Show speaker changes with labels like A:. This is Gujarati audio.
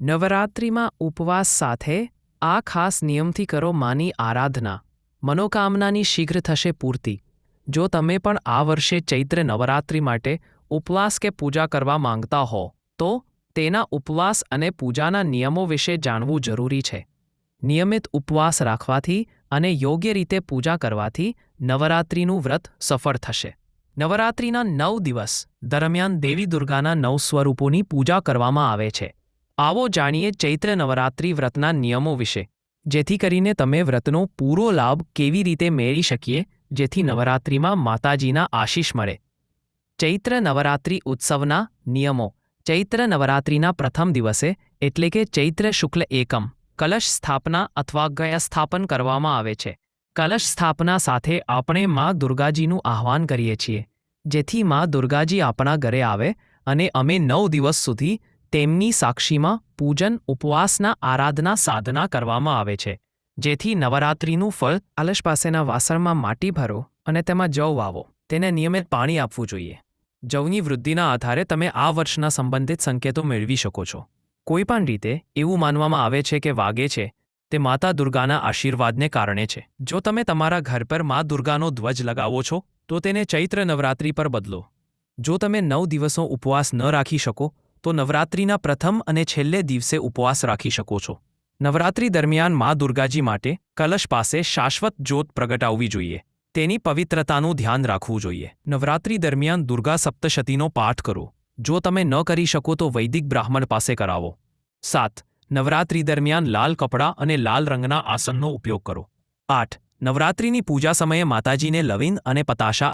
A: નવરાત્રિમાં ઉપવાસ સાથે આ ખાસ નિયમથી કરો માની આરાધના. મનોકામનાની શીઘ્ર થશે પૂર્તિ. જો તમે પણ આ વર્ષે ચૈત્ર નવરાત્રિ માટે ઉપવાસ કે પૂજા કરવા માંગતા હો, તો તેના ઉપવાસ અને પૂજાના નિયમો વિશે જાણવું જરૂરી છે. નિયમિત ઉપવાસ રાખવાથી અને યોગ્ય રીતે પૂજા કરવાથી નવરાત્રિનું વ્રત સફળ થશે. નવરાત્રિના નવ દિવસ દરમિયાન દેવી દુર્ગાના નવ સ્વરૂપોની પૂજા કરવામાં આવે છે. આવો જાણીએ ચૈત્ર નવરાત્રિ વ્રતના નિયમો વિશે. જેથી કરીને તમે વ્રતનો પૂરો લાભ કેવી રીતે મેળવી શકીએ, જેથી નવરાત્રિમાં માતાજીના આશીષ મળે. ચૈત્ર નવરાત્રિ ઉત્સવના નિયમો. ચૈત્ર નવરાત્રિના પ્રથમ દિવસે, એટલે કે ચૈત્ર શુક્લ એકમ, કલશ સ્થાપના અથવા ગયા સ્થાપન કરવામાં આવે છે. કલશ સ્થાપના સાથે આપણે માં દુર્ગાજીનું આહ્વાન કરીએ છીએ. જેથી માં દુર્ગાજી આપણા ઘરે આવે અને અમે નવ દિવસ સુધી તેમની સાક્ષીમાં પૂજન, ઉપવાસના, આરાધના, સાધના કરવામાં આવે છે. જેથી નવરાત્રિનું ફળ અલશ પાસેના વાસણમાં માટી ભરો અને તેમાં જવ વાવો. તેને નિયમિત પાણી આપવું જોઈએ. જવની વૃદ્ધિના આધારે તમે આ વર્ષના સંબંધિત સંકેતો મેળવી શકો છો. કોઈપણ રીતે એવું માનવામાં આવે છે કે વાગે છે, તે માતા દુર્ગાના આશીર્વાદને કારણે છે. જો તમે તમારા ઘર પર મા દુર્ગાનો ધ્વજ લગાવો છો, તો તેને ચૈત્ર નવરાત્રિ પર બદલો. જો તમે નવ દિવસો ઉપવાસ ન રાખી શકો તો નવરાત્રિના પ્રથમ અને છેલ્લે દિવસે ઉપવાસ રાખી શકો છો. નવરાત્રિ દરમિયાન મા દુર્ગાજી માટે કલશ પાસે શાશ્વત જ્યોત પ્રગટાવવી જોઈએ. તેની પવિત્રતાનું ધ્યાન રાખવું જોઈએ. નવરાત્રિ દરમિયાન દુર્ગા સપ્તશતીનો પાઠ કરો. જો તમે ન કરી શકો તો વૈદિક બ્રાહ્મણ પાસે કરાવો. સાત, નવરાત્રિ દરમિયાન લાલ કપડાં અને લાલ રંગના આસનનો ઉપયોગ કરો. આઠ, નવરાત્રિની પૂજા સમયે માતાજીને લવિંગ અને પતાશા